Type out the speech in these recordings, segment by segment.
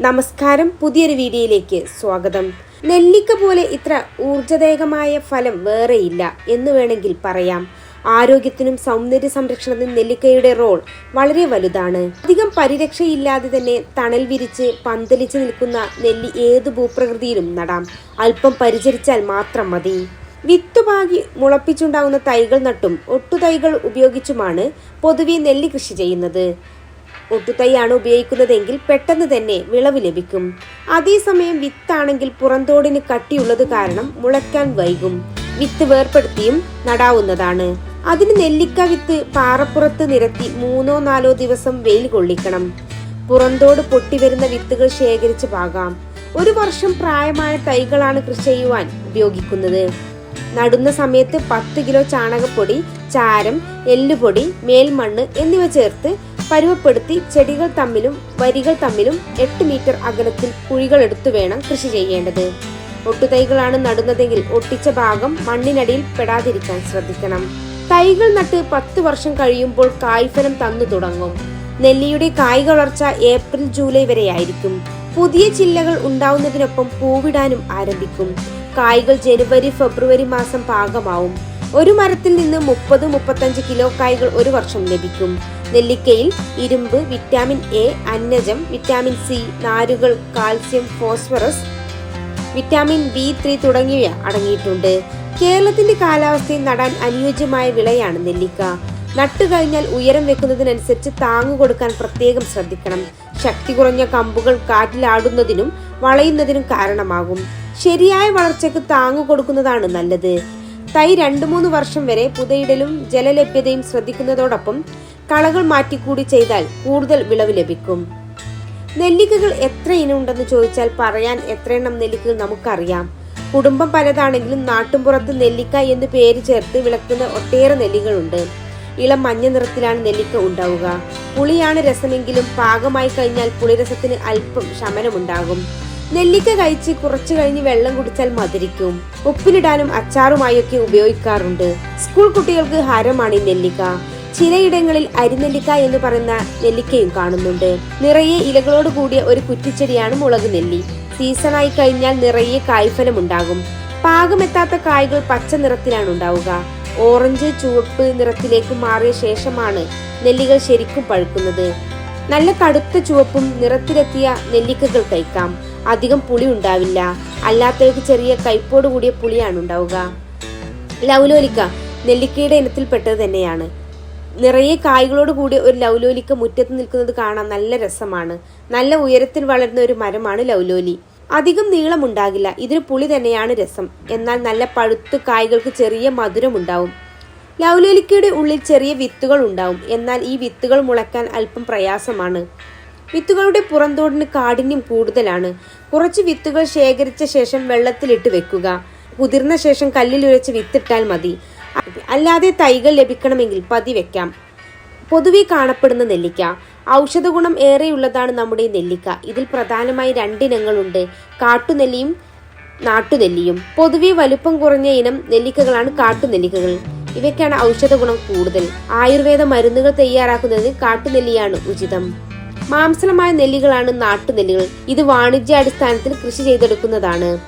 നമസ്കാരം. പുതിയൊരു വീഡിയോയിലേക്ക് സ്വാഗതം. നെല്ലിക്ക പോലെ ഇത്ര ഊർജദായകമായ ഫലം വേറെയില്ല എന്ന് വേണമെങ്കിൽ പറയാം. ആരോഗ്യത്തിനും സൗന്ദര്യ സംരക്ഷണത്തിനും നെല്ലിക്കയുടെ റോൾ വളരെ വലുതാണ്. അധികം പരിരക്ഷയില്ലാതെ തന്നെ തണൽ വിരിച്ച് പന്തലിച്ച് നിൽക്കുന്ന നെല്ലി ഏത് ഭൂപ്രകൃതിയിലും നടാം. അല്പം പരിചരിച്ചാൽ മാത്രം മതി. വിത്തുപാകി മുളപ്പിച്ചുണ്ടാകുന്ന തൈകൾ നട്ടും ഒട്ടുതൈകൾ ഉപയോഗിച്ചുമാണ് പൊതുവെ നെല്ലി കൃഷി ചെയ്യുന്നത്. ഒട്ടുതൈയാണ് ഉപയോഗിക്കുന്നതെങ്കിൽ പെട്ടെന്ന് തന്നെ വിളവ് ലഭിക്കും. അതേസമയം വിത്താണെങ്കിൽ പുറന്തോടിന് കട്ടിയുള്ളത് കാരണം മുളയ്ക്കാൻ വൈകും. വിത്ത് വേർപ്പെടുത്തിയും നടാവുന്നതാണ്. അതിന് നെല്ലിക്ക വിത്ത് പാറപ്പുറത്ത് നിരത്തി മൂന്നോ നാലോ ദിവസം വെയിൽ കൊള്ളിക്കണം. പുറന്തോട് പൊട്ടിവരുന്ന വിത്തുകൾ ശേഖരിച്ച് പാകാം. ഒരു വർഷം പ്രായമായ തൈകളാണ് കൃഷി ചെയ്യുവാൻ ഉപയോഗിക്കുന്നത്. നടുന്ന സമയത്ത് പത്ത് കിലോ ചാണകപ്പൊടി ചാരം എല്ലുപൊടി മേൽമണ്ണ് എന്നിവ ചേർത്ത് പരുവപ്പെടുത്തി ചെടികൾ തമ്മിലും വരികൾ തമ്മിലും എട്ട് മീറ്റർ അകലത്തിൽ കുഴികൾ എടുത്തു വേണം കൃഷി ചെയ്യേണ്ടത്. ഒട്ടുതൈകളാണ് നടുന്നതെങ്കിൽ ഒട്ടിച്ച ഭാഗം മണ്ണിനടിയിൽ പെടാതിരിക്കാൻ ശ്രദ്ധിക്കണം. തൈകൾ നട്ട് പത്ത് വർഷം കഴിയുമ്പോൾ കായ്ഫലം തന്നു തുടങ്ങും. നെല്ലിയുടെ കായ് വളർച്ച ഏപ്രിൽ ജൂലൈ വരെയായിരിക്കും. പുതിയ ചില്ലകൾ ഉണ്ടാവുന്നതിനൊപ്പം പൂവിടാനും ആരംഭിക്കും. കായ്കൾ ജനുവരി ഫെബ്രുവരി മാസം പാകമാവും. ഒരു മരത്തിൽ നിന്ന് മുപ്പത് മുപ്പത്തഞ്ച് കിലോ കായ്കൾ ഒരു വർഷം ലഭിക്കും. നെല്ലിക്കയിൽ ഇരുമ്പ് വിറ്റാമിൻ എ അന്നജം വിറ്റാമിൻ സി നാരുകൾ calcium phosphorus vitamin B three തുടങ്ങിയവ അടങ്ങിയിട്ടുണ്ട്. കേരളത്തിന്റെ കാലാവസ്ഥയിൽ നടാൻ അനുയോജ്യമായ വിളയാണ് നെല്ലിക്ക. നട്ടു കഴിഞ്ഞാൽ ഉയരം വെക്കുന്നതിനനുസരിച്ച് താങ്ങു കൊടുക്കാൻ പ്രത്യേകം ശ്രദ്ധിക്കണം. ശക്തി കുറഞ്ഞ കമ്പുകൾ കാറ്റിലാടുന്നതിനും വളയുന്നതിനും കാരണമാകും. ശരിയായ വളർച്ചയ്ക്ക് താങ്ങു കൊടുക്കുന്നതാണ് നല്ലത്. തൈ രണ്ടു മൂന്ന് വർഷം വരെ പുതയിടലും ജലലഭ്യതയും ശ്രദ്ധിക്കുന്നതോടൊപ്പം കളകൾ മാറ്റിക്കൂടി ചെയ്താൽ കൂടുതൽ വിളവ് ലഭിക്കും. നെല്ലിക്കകൾ എത്ര ഇനമുണ്ടെന്ന് ചോദിച്ചാൽ പറയാൻ എത്രയെണ്ണം നെല്ലിക്കകൾ നമുക്കറിയാം. കുടുംബം പലതാണെങ്കിലും നാട്ടുംപുറത്ത് നെല്ലിക്ക എന്ന് പേര് ചേർത്ത് വിളക്കുന്ന ഒട്ടേറെ നെല്ലികളുണ്ട്. ഇളം മഞ്ഞ നിറത്തിലാണ് നെല്ലിക്ക ഉണ്ടാവുക. പുളിയാണ് രസമെങ്കിലും പാകമായി കഴിഞ്ഞാൽ പുളിരസത്തിന് അല്പം ശമനമുണ്ടാകും. നെല്ലിക്ക കഴിച്ച് കുറച്ചു കഴിഞ്ഞ് വെള്ളം കുടിച്ചാൽ മധുരിക്കും. ഉപ്പിലിടാനും അച്ചാറുമായൊക്കെ ഉപയോഗിക്കാറുണ്ട്. സ്കൂൾ കുട്ടികൾക്ക് ഹരമാണ് നെല്ലിക്ക. ചിലയിടങ്ങളിൽ അരിനെല്ലിക്ക എന്ന് പറയുന്ന നെല്ലിക്കയും കാണുന്നുണ്ട്. നിറയെ ഇലകളോട് കൂടിയ ഒരു കുറ്റിച്ചെടിയാണ് മുളക് നെല്ലി. സീസണായി കഴിഞ്ഞാൽ നിറയെ കായ്ഫലം ഉണ്ടാകും പാകമെത്താത്ത കായ്കൾ പച്ച നിറത്തിലാണ് ഉണ്ടാവുക. ഓറഞ്ച് ചുവപ്പ് നിറത്തിലേക്ക് മാറിയ ശേഷമാണ് നെല്ലികൾ ശരിക്കും പഴുക്കുന്നത്. നല്ല കടുത്ത ചുവപ്പും നിറത്തിലെത്തിയ നെല്ലിക്കകൾ കഴിക്കാം. അധികം പുളി ഉണ്ടാവില്ല. അല്ലാത്തവർക്ക് ചെറിയ കയ്പോട് കൂടിയ പുളിയാണ് ഉണ്ടാവുക. ലൗലോലിക്ക നെല്ലിക്കയുടെ ഇനത്തിൽപ്പെട്ടത് തന്നെയാണ്. നിറയെ കായ്കളോട് കൂടി ഒരു ലൗലോലിക്ക മുറ്റത്ത് നിൽക്കുന്നത് കാണാൻ നല്ല രസമാണ്. നല്ല ഉയരത്തിൽ വളരുന്ന ഒരു മരമാണ് ലൗലോലി. അധികം നീളമുണ്ടാകില്ല ഇതിന് പുളി തന്നെയാണ് രസം. എന്നാൽ നല്ല പഴുത്ത് കായ്കൾക്ക് ചെറിയ മധുരമുണ്ടാവും ലൗലോലിക്കയുടെ ഉള്ളിൽ ചെറിയ വിത്തുകൾ ഉണ്ടാവും. എന്നാൽ ഈ വിത്തുകൾ മുളയ്ക്കാൻ അല്പം പ്രയാസമാണ്. വിത്തുകളുടെ പുറന്തോടിന് കാഠിന്യം കൂടുതലാണ്. കുറച്ച് വിത്തുകൾ ശേഖരിച്ച ശേഷം വെള്ളത്തിലിട്ട് വെക്കുക. കുതിർന്ന ശേഷം കല്ലിൽ ഉരച്ച് വിത്തിട്ടാൽ മതി. അല്ലാതെ തൈകൾ ലഭിക്കണമെങ്കിൽ പതി വെക്കാം. പൊതുവെ കാണപ്പെടുന്ന നെല്ലിക്ക. ഔഷധഗുണം ഏറെയുള്ളതാണ് നമ്മുടെ നെല്ലിക്ക. ഇതിൽ പ്രധാനമായി രണ്ടിനങ്ങളുണ്ട്. കാട്ടുനെല്ലിയും നാട്ടുനെല്ലിയും. പൊതുവെ വലുപ്പം കുറഞ്ഞ ഇനം നെല്ലിക്കകളാണ് കാട്ടുനെല്ലിക്കകൾ. ഇവയ്ക്കാണ് ഔഷധഗുണം കൂടുതൽ. ആയുർവേദ മരുന്നുകൾ തയ്യാറാക്കുന്നതിന് കാട്ടുനെല്ലിയാണ് ഉചിതം. മാംസളമായ നെല്ലികളാണ് നാട്ടുനെല്ലികൾ. ഇത് വാണിജ്യാടിസ്ഥാനത്തിൽ കൃഷി ചെയ്തെടുക്കുന്നതാണ്.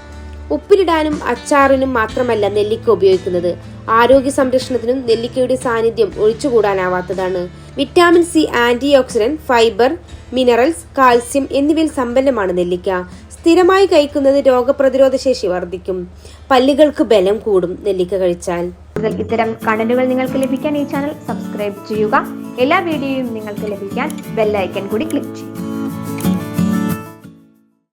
ഉപ്പിലിടാനും അച്ചാറിനും മാത്രമല്ല നെല്ലിക്ക ഉപയോഗിക്കുന്നത്. ആരോഗ്യ സംരക്ഷണത്തിനും നെല്ലിക്കയുടെ സാന്നിധ്യം ഒഴിച്ചുകൂടാനാവാത്തതാണ്. Vitamin C antioxidant fibre minerals calcium എന്നിവയിൽ സമ്പന്നമാണ് നെല്ലിക്ക. സ്ഥിരമായി കഴിക്കുന്നത് രോഗപ്രതിരോധ ശേഷി വർദ്ധിക്കും. പല്ലുകൾക്ക് ബലം കൂടും നെല്ലിക്ക കഴിച്ചാൽ. ഇത്തരം കണ്ടന്റുകൾ നിങ്ങൾക്ക് ലഭിക്കാൻ ഈ ചാനൽ സബ്സ്ക്രൈബ് ചെയ്യുക. എല്ലാ വീഡിയോയും നിങ്ങൾക്ക് ലഭിക്കാൻ ബെല്ലൈക്കൺ കൂടി ക്ലിക്ക് ചെയ്യുക.